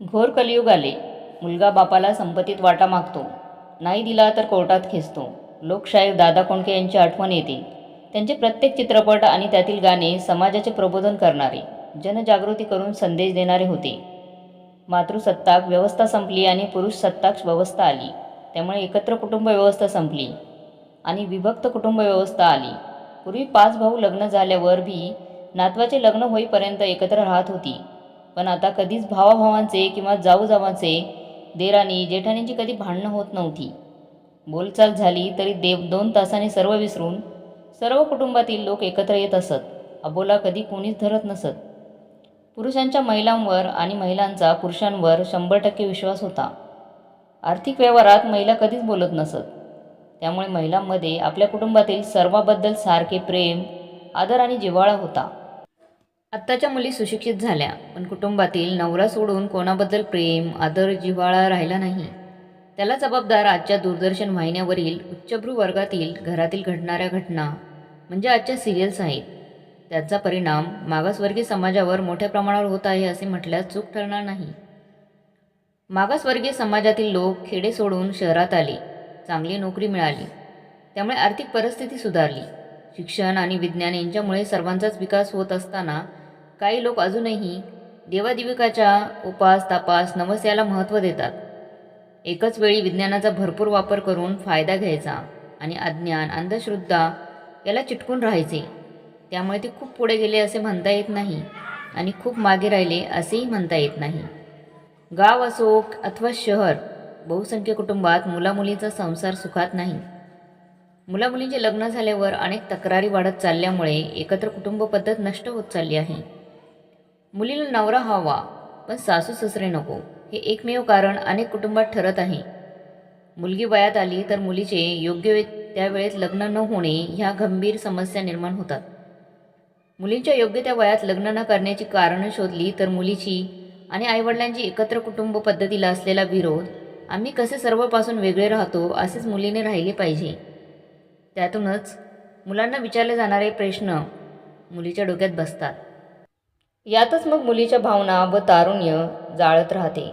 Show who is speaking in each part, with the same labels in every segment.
Speaker 1: घोर कलियुग आले. मुलगा बापाला संपत्तीत वाटा मागतो. नाही दिला तर कोर्टात खेचतो. लोकशाहीर दादा कोंडके यांची आठवण येते. त्यांचे प्रत्येक चित्रपट आणि त्यातील गाणे समाजाचे प्रबोधन करणारे जनजागृती करून संदेश देणारे होते. मातृसत्ताक व्यवस्था संपली आणि पुरुष सत्ताक व्यवस्था आली. त्यामुळे एकत्र कुटुंब व्यवस्था संपली आणि विभक्त कुटुंब व्यवस्था आली. पूर्वी पाच भाऊ लग्न झाल्यावर बी नातवाचे लग्न होईपर्यंत एकत्र राहत होती. पण आता कधीच भावाभावांचे किंवा जाऊजावांचे देराणी जेठाणींची कधी भांडणं होत नव्हती. बोलचाल झाली तरी देव दोन तासाने सर्व विसरून सर्व कुटुंबातील लोक एकत्र येत असत. अबोला कधी कोणीच धरत नसत. पुरुषांच्या महिलांवर आणि महिलांचा पुरुषांवर शंभर टक्के विश्वास होता. आर्थिक व्यवहारात महिला कधीच बोलत नसत. त्यामुळे महिलांमध्ये आपल्या कुटुंबातील सर्वाबद्दल सारखे प्रेम आदर आणि जिव्हाळा होता. आत्ताच्या मुली सुशिक्षित झाल्या पण कुटुंबातील नवरा सोडून कोणाबद्दल प्रेम आदर जिव्हाळा राहिला नाही. त्याला जबाबदार आजच्या दूरदर्शन वाहिन्यावरील उच्चभ्रू वर्गातील घरातील घडणाऱ्या घटना म्हणजे आजच्या सिरियल्स आहेत त्याचा परिणाम मागासवर्गीय समाजावर मोठ्या प्रमाणावर होत आहे असे म्हटल्यास चूक ठरणार नाही. मागासवर्गीय समाजातील लोक खेडे सोडून शहरात आले चांगली नोकरी मिळाली त्यामुळे आर्थिक परिस्थिती सुधारली. शिक्षण आणि विज्ञान यांच्यामुळे सर्वांचाच विकास होत असताना काही लोक अजूनही देवादिविकाच्या उपास तापास नमस्याला महत्त्व देतात. एकच वेळी विज्ञानाचा भरपूर वापर करून फायदा घ्यायचा आणि अज्ञान अंधश्रद्धा याला चिटकून राहायचे. त्यामुळे ते खूप पुढे गेले असे म्हणता येत नाही आणि खूप मागे राहिले असेही म्हणता येत नाही. गाव असो अथवा शहर बहुसंख्य कुटुंबात मुलामुलींचा संसार सुखात नाही. मुलामुलींचे लग्न झाल्यावर अनेक तक्रारी वाढत चालल्यामुळे एकत्र कुटुंब पद्धत नष्ट होत चालली आहे. मुलीला नवरा हवा पण सासू ससरे नको. हे एकमेव कारण अनेक कुटुंबात ठरत आहे. मुलगी वयात आली तर मुलीचे योग्य वे त्यावेळेत लग्न न होणे ह्या गंभीर समस्या निर्माण होतात. मुलींच्या योग्य त्या वयात लग्न न करण्याची कारणं शोधली तर मुलीची आणि आईवडिलांची एकत्र कुटुंब पद्धतीला असलेला विरोध आम्ही कसे सर्वपासून वेगळे राहतो असेच मुलीने राहिले पाहिजे. त्यातूनच मुलांना विचारले जाणारे प्रश्न मुलीच्या डोक्यात बसतात. यातच मग मुलीच्या भावना व तारुण्य जाळत राहते.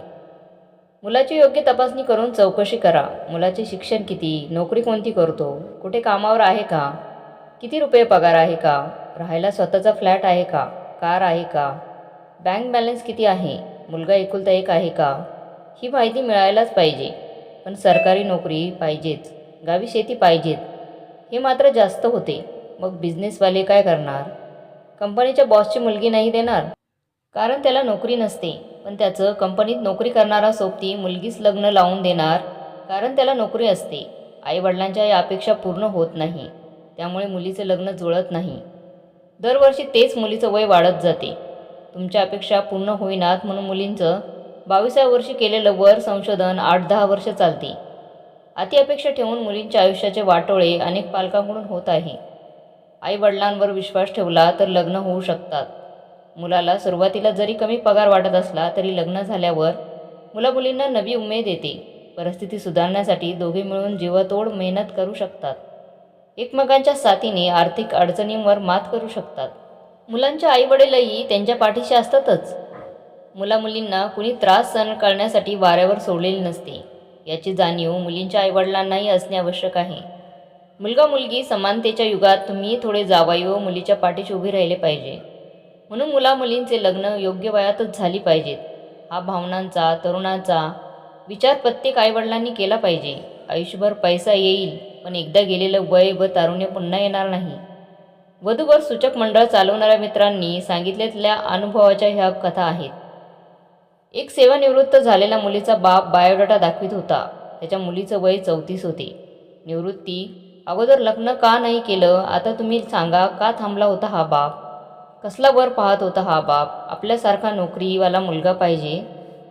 Speaker 1: मुलाची योग्य तपासणी करून चौकशी करा. मुलाचे शिक्षण किती? नोकरी कोणती करतो? कुठे कामावर आहे का? किती रुपये पगार आहे का? राहायला स्वतःचा फ्लॅट आहे का? कार आहे का? बँक बॅलन्स किती आहे? मुलगा एकुलता एक आहे का? ही माहिती मिळायलाच पाहिजे. पण सरकारी नोकरी पाहिजेच. गावी शेती पाहिजेत. हे मात्र जास्त होते. मग बिझनेसवाले काय करणार? कंपनीच्या बॉसची मुलगी नाही देणार. कारण त्याला नोकरी नसते. पण त्याचं कंपनीत नोकरी करणारा सोबती मुलगीच लग्न लावून देणार. कारण त्याला नोकरी असते. आईवडिलांच्या या अपेक्षा पूर्ण होत नाही. त्यामुळे मुलीचं लग्न जुळत नाही. दरवर्षी तेच मुलीचं वय वाढत जाते. तुमच्या अपेक्षा पूर्ण होईनात म्हणून मुलींचं बावीसाव्या वर्षी केलेलं वर संशोधन आठ दहा वर्ष चालते. अति अपेक्षा ठेवून मुलींच्या आयुष्याचे वाटोळे अनेक पालकांकडून होत आहे. आईवडिलांवर विश्वास ठेवला तर लग्न होऊ शकतात. मुलाला सुरुवातीला जरी कमी पगार वाटत असला तरी लग्न झाल्यावर मुलामुलींना नवी उमेद येते. परिस्थिती सुधारण्यासाठी दोघे मिळून जीवतोड मेहनत करू शकतात. एकमेकांच्या साथीने आर्थिक अडचणींवर मात करू शकतात. मुलांच्या आईवडीलही त्यांच्या पाठीशी असतातच. मुलामुलींना कुणी त्रास सहन करण्यासाठी वाऱ्यावर सोडलेली नसते. याची जाणीव मुलींच्या आईवडिलांनाही असणे आवश्यक आहे. मुलगा मुलगी समानतेच्या युगात तुम्ही थोडे जावाई व मुलीच्या पाठीशी उभे राहिले पाहिजे. म्हणून मुला मुलींचे लग्न योग्य वयातच झाली पाहिजेत. हा भावनांचा तरुणाचा विचार प्रत्येक आईवडिलांनी केला पाहिजे. आयुष्यभर पैसा येईल पण एकदा गेलेलं वय व तारुण्य पुन्हा येणार नाही. वधूवर सूचक मंडळ चालवणाऱ्या मित्रांनी सांगितलेल्या अनुभवाच्या ह्या कथा आहेत. एक सेवानिवृत्त झालेल्या मुलीचा बाप बायोडाटा दाखवित होता. त्याच्या मुलीचं वय चौतीस होते. निवृत्ती अगोदर लग्न का नाही केलं? आता तुम्ही सांगा का थांबला होता हा बाप? कसला वर पाहत होता हा बाप? आपल्यासारखा नोकरीवाला मुलगा पाहिजे.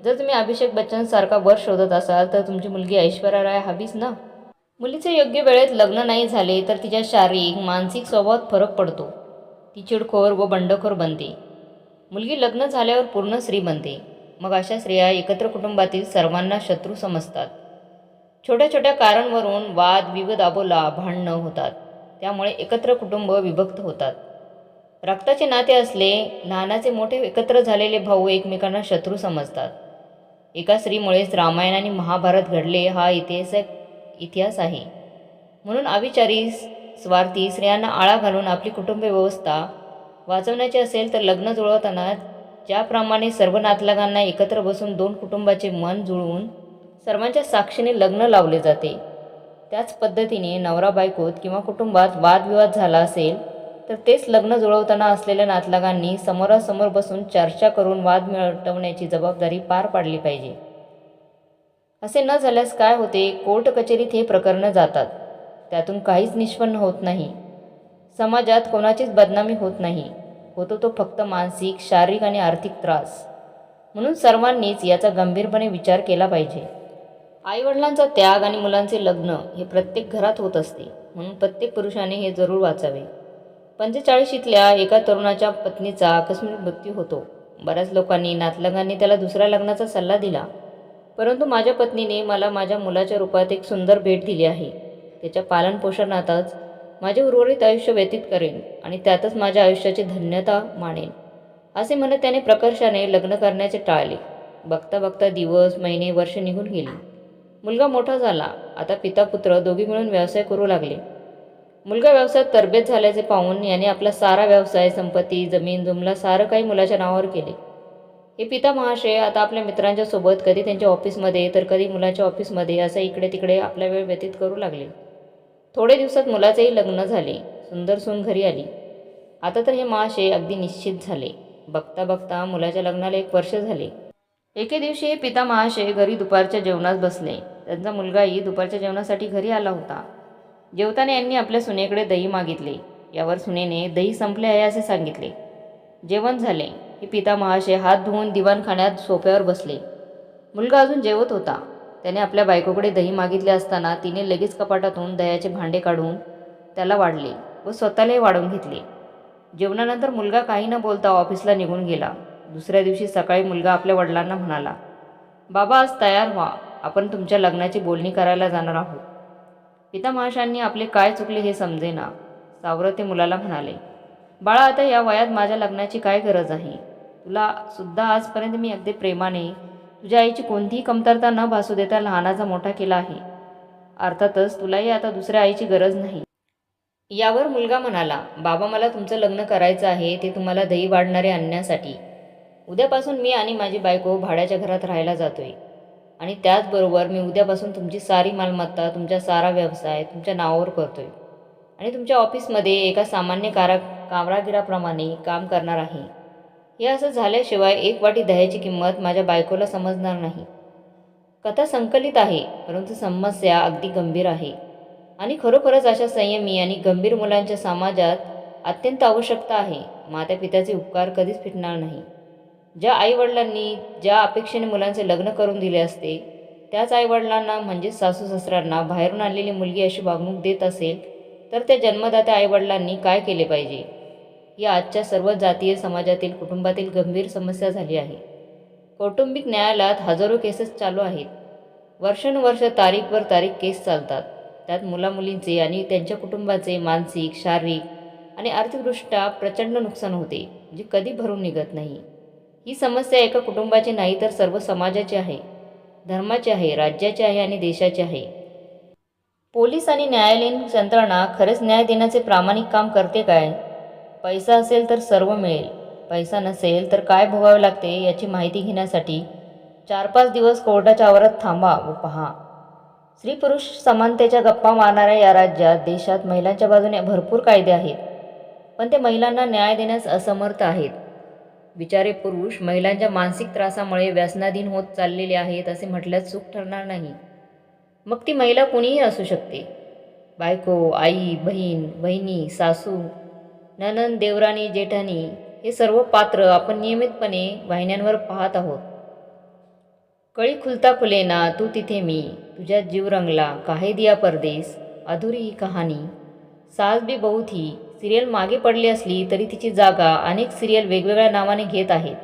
Speaker 1: जर तुम्ही अभिषेक बच्चनसारखा वर शोधत असाल तर तुमची मुलगी ऐश्वर्या राय हवीच ना? मुलीचे योग्य वेळेत लग्न नाही झाले तर तिच्या शारीरिक मानसिक स्वभावात फरक पडतो. ती चिडखोर व बंडखोर बनते. मुलगी लग्न झाल्यावर पूर्ण स्त्री बनते. मग अशा स्त्रिया एकत्र कुटुंबातील सर्वांना शत्रू समजतात. छोट्या छोट्या कारणवरून वाद विविध आबोला भांडणं होतात. त्यामुळे एकत्र कुटुंब विभक्त होतात. रक्ताचे नाते असले लहानाचे मोठे एकत्र झालेले भाऊ एकमेकांना शत्रू समजतात. एका स्त्रीमुळेच रामायण आणि महाभारत घडले हा ऐतिहासिक इतिहास आहे. म्हणून अविचारी स्वार्थी स्त्रियांना आळा घालून आपली कुटुंब व्यवस्था वाचवण्याची असेल तर लग्न जुळवताना ज्याप्रमाणे सर्व नातलगांना एकत्र बसून दोन कुटुंबाचे मन जुळवून सर्वांच्या साक्षीने लग्न लावले जाते. त्याच पद्धतीने नवरा बायकोत किंवा कुटुंबात वादविवाद झाला असेल तर तेच लग्न जुळवताना असलेल्या नातलगांनी समोरासमोर बसून चर्चा करून वाद मिळवण्याची जबाबदारी पार पाडली पाहिजे. असे न झाल्यास काय होते कोर्ट कचेरीत हे प्रकरणं जातात. त्यातून काहीच निष्पन्न होत नाही. समाजात कोणाचीच बदनामी होत नाही. होतो तो फक्त मानसिक शारीरिक आणि आर्थिक त्रास. म्हणून सर्वांनीच याचा गंभीरपणे विचार केला पाहिजे. आईवडिलांचा त्याग आणि मुलांचे लग्न हे प्रत्येक घरात होत असते. म्हणून प्रत्येक पुरुषाने हे जरूर वाचावे. पंचेचाळीशीतल्या एका तरुणाच्या पत्नीचा आकस्मिक मृत्यू होतो. बऱ्याच लोकांनी नातलगांनी त्याला दुसऱ्या लग्नाचा सल्ला दिला. परंतु माझ्या पत्नीने मला माझ्या मुलाच्या रूपात एक सुंदर भेट दिली आहे. त्याच्या पालनपोषणातच माझे उर्वरित आयुष्य व्यतीत करेन आणि त्यातच माझ्या आयुष्याची धन्यता मानेन. असे म्हणत त्याने प्रकर्षाने लग्न करण्याचे टाळले. बघता बघता दिवस महिने वर्ष निघून गेली. मुलगा मोठा झाला. आता पिता पुत्र दोघी मिळून व्यवसाय करू लागले. मुलगा व्यवसायात तरबेत झाल्याचे पाहून याने आपला सारा व्यवसाय संपत्ती जमीन जुमला सारं काही मुलाच्या नावावर केले. हे पिता महाशय आता आपल्या मित्रांच्या सोबत कधी त्यांच्या ऑफिसमध्ये तर कधी मुलाच्या ऑफिसमध्ये असं इकडे तिकडे आपला वेळ व्यतीत करू लागले. थोडे दिवसात मुलाचेही लग्न झाले. सुंदर सून घरी आली. आता तर हे महाशय अगदी निश्चित झाले. बघता बघता मुलाच्या लग्नाला एक वर्ष झाले. एके दिवशी हे पिता महाशय घरी दुपारच्या जेवणात बसले. त्यांचा मुलगाही दुपारच्या जेवणासाठी घरी आला होता. जेवताना यांनी आपल्या सुनेकडे दही मागितले. यावर सुनेने दही संपले आहे असे सांगितले. जेवण झाले. हे पिता महाशय हात धुवून दिवाणखान्यात सोफ्यावर बसले. मुलगा अजून जेवत होता. त्याने आपल्या बायकोकडे दही मागितले असताना तिने लगेच कपाटातून दह्याचे भांडे काढून त्याला वाढले व स्वतःलाही वाढवून घेतले. जेवणानंतर मुलगा काही न बोलता ऑफिसला निघून गेला. दुसऱ्या दिवशी सकाळी मुलगा आपल्या वडिलांना म्हणाला बाबा आज तयार व्हा. आपण तुमच्या लग्नाची बोलणी करायला जाणार आहोत. पिता महाशांनी आपले काय चुकले हे समजेना सावरत ते मुलाला म्हणाले. बाळा आता या वयात माझ्या लग्नाची काय गरज आहे? तुला सुद्धा आजपर्यंत मी अगदी प्रेमाने तुझ्या आईची कोणतीही कमतरता न भासू देता लहानाचा मोठा केला आहे. अर्थातच तुलाही आता दुसऱ्या आईची गरज नाही. यावर मुलगा म्हणाला बाबा मला तुमचं लग्न करायचं आहे ते तुम्हाला दही वाढणारे आणण्यासाठी उद्यापासून मी आणि माझी बायको भाड्याच्या घरात राहायला जातोय. आणि त्याचबरोबर मी उद्यापासून तुमची सारी मालमत्ता तुमचा सारा व्यवसाय तुमच्या नावावर करतो आहे आणि तुमच्या ऑफिसमध्ये एका सामान्य कारा कामरागिराप्रमाणे काम करणार आहे. हे असं झाल्याशिवाय एक वाटी दह्याची किंमत माझ्या बायकोला समजणार नाही. कथा संकलित आहे परंतु समस्या अगदी गंभीर आहे. आणि खरोखरच अशा संयमी आणि गंभीर मुलांच्या समाजात अत्यंत आवश्यकता आहे. माता पित्याचे उपकार कधीच फिटणार नाही. ज्या आईवडिलांनी ज्या अपेक्षेने मुलांचे लग्न करून दिले असते त्याच आईवडिलांना म्हणजेच सासू सासऱ्यांना बाहेरून आलेली मुलगी अशी वागणूक देत असेल तर त्या जन्मदात्या आईवडिलांनी काय केले पाहिजे? ही आजच्या सर्व जातीय समाजातील कुटुंबातील गंभीर समस्या झाली आहे. कौटुंबिक न्यायालयात हजारो केसेस चालू आहेत. वर्षानुवर्ष तारीखवर तारीख केस चालतात. त्यात मुलामुलींचे आणि त्यांच्या कुटुंबाचे मानसिक शारीरिक आणि आर्थिकदृष्ट्या प्रचंड नुकसान होते जे कधी भरून निघत नाही. ही समस्या एका कुटुंबाची नाही तर सर्व समाजाची आहे धर्माची आहे राज्याची आहे आणि देशाची आहे. पोलीस आणि न्यायालयीन यंत्रणा खरंच न्याय देण्याचे प्रामाणिक काम करते काय? पैसा असेल तर सर्व मिळेल पैसा नसेल तर काय भोगावे लागते याची माहिती घेण्यासाठी चार पाच दिवस कोर्टाच्या आवारात थांबा व पहा. स्त्री पुरुष समानतेच्या गप्पा मारणाऱ्या या राज्यात देशात महिलांच्या बाजूने भरपूर कायदे आहेत पण ते महिलांना न्याय देण्यास असमर्थ आहेत. विचारे पुरुष महिलांच्या मानसिक त्रासामुळे व्यसनाधीन होत चाललेले आहेत असे म्हटल्यास चूक ठरणार नाही. मग ती महिला कुणीही असू शकते. बायको आई बहीण बहिणी सासू ननंद देवराणी जेठाणी हे सर्व पात्र आपण नियमितपणे वाहिन्यांवर पाहत आहोत. कळी खुलता खुलेना तू तिथे मी तुझ्या जीव रंगला काहे दिया परदेस अधुरी ही कहाणी सास बी बहुत ही सिरियल मागे पडली असली तरी तिची जागा अनेक सिरियल वेगवेगळ्या नावाने घेत आहेत.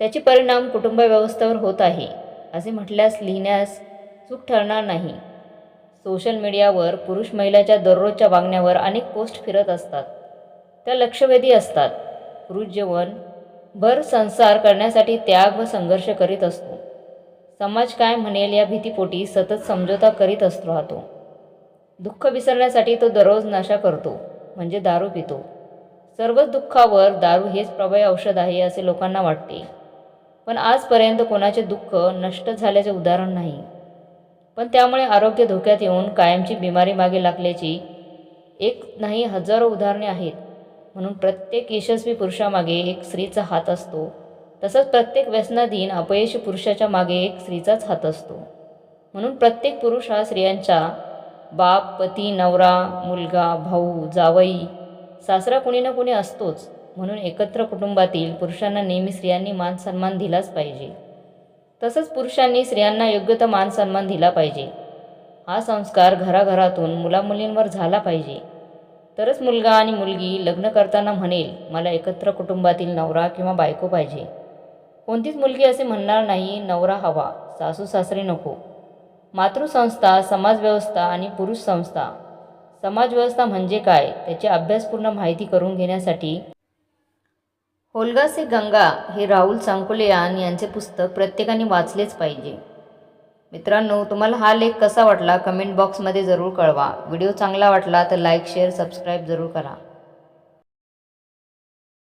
Speaker 1: त्याचे परिणाम कुटुंब व्यवस्थेवर होत आहे असे म्हटल्यास लिहिण्यास चूक ठरणार नाही. सोशल मीडियावर पुरुष महिलाच्या दररोजच्या वागण्यावर अनेक पोस्ट फिरत असतात. त्या लक्षवेधी असतात. पुरुष जेवण भर संसार करण्यासाठी त्याग व संघर्ष करीत असतो. समाज काय म्हणेल या भीतीपोटी सतत समझोता करीत असतो राहतो दुःख विसरण्यासाठी तो दररोज नशा करतो. म्हणजे दारू पितो. सर्वच दुःखावर दारू हेच प्रभावी औषध आहे असे लोकांना वाटते. पण आजपर्यंत कोणाचे दुःख नष्ट झाल्याचे उदाहरण नाही. पण त्यामुळे आरोग्य धोक्यात येऊन कायमची बिमारी मागे लागल्याची एक नाही हजारो उदाहरणे आहेत. म्हणून प्रत्येक यशस्वी पुरुषामागे एक स्त्रीचा हात असतो. तसंच प्रत्येक व्यसनाधीन अपयशी पुरुषाच्या मागे एक स्त्रीचाच हात असतो. म्हणून प्रत्येक पुरुष हा स्त्रियांच्या बाप पती नवरा मुलगा भाऊ जावई सासरा कुणी ना कुणी असतोच. म्हणून एकत्र कुटुंबातील पुरुषांना नेहमी स्त्रियांनी मान सन्मान दिलाच पाहिजे. तसंच पुरुषांनी स्त्रियांना योग्य तो मान सन्मान दिला पाहिजे. हा संस्कार घराघरातून मुलामुलींवर झाला पाहिजे. तरच मुलगा आणि मुलगी लग्न करताना म्हणेल मला एकत्र कुटुंबातील नवरा किंवा बायको पाहिजे. कोणतीच मुलगी असे म्हणणार नाही नवरा हवा. सासू सासरे नको. मातृसंस्था समाजव्यवस्था आणि पुरुष संस्था समाजव्यवस्था म्हणजे काय? त्याची अभ्यासपूर्ण माहिती करून घेण्यासाठी होलगा से गंगा हे राहुल सांकोलेयान यांचे पुस्तक प्रत्येकाने वाचलेच पाहिजे. मित्रांनो तुम्हाला हा लेख कसा वाटला? कमेंट बॉक्समध्ये जरूर कळवा. व्हिडिओ चांगला वाटला तर लाईक शेअर सबस्क्राईब जरूर करा.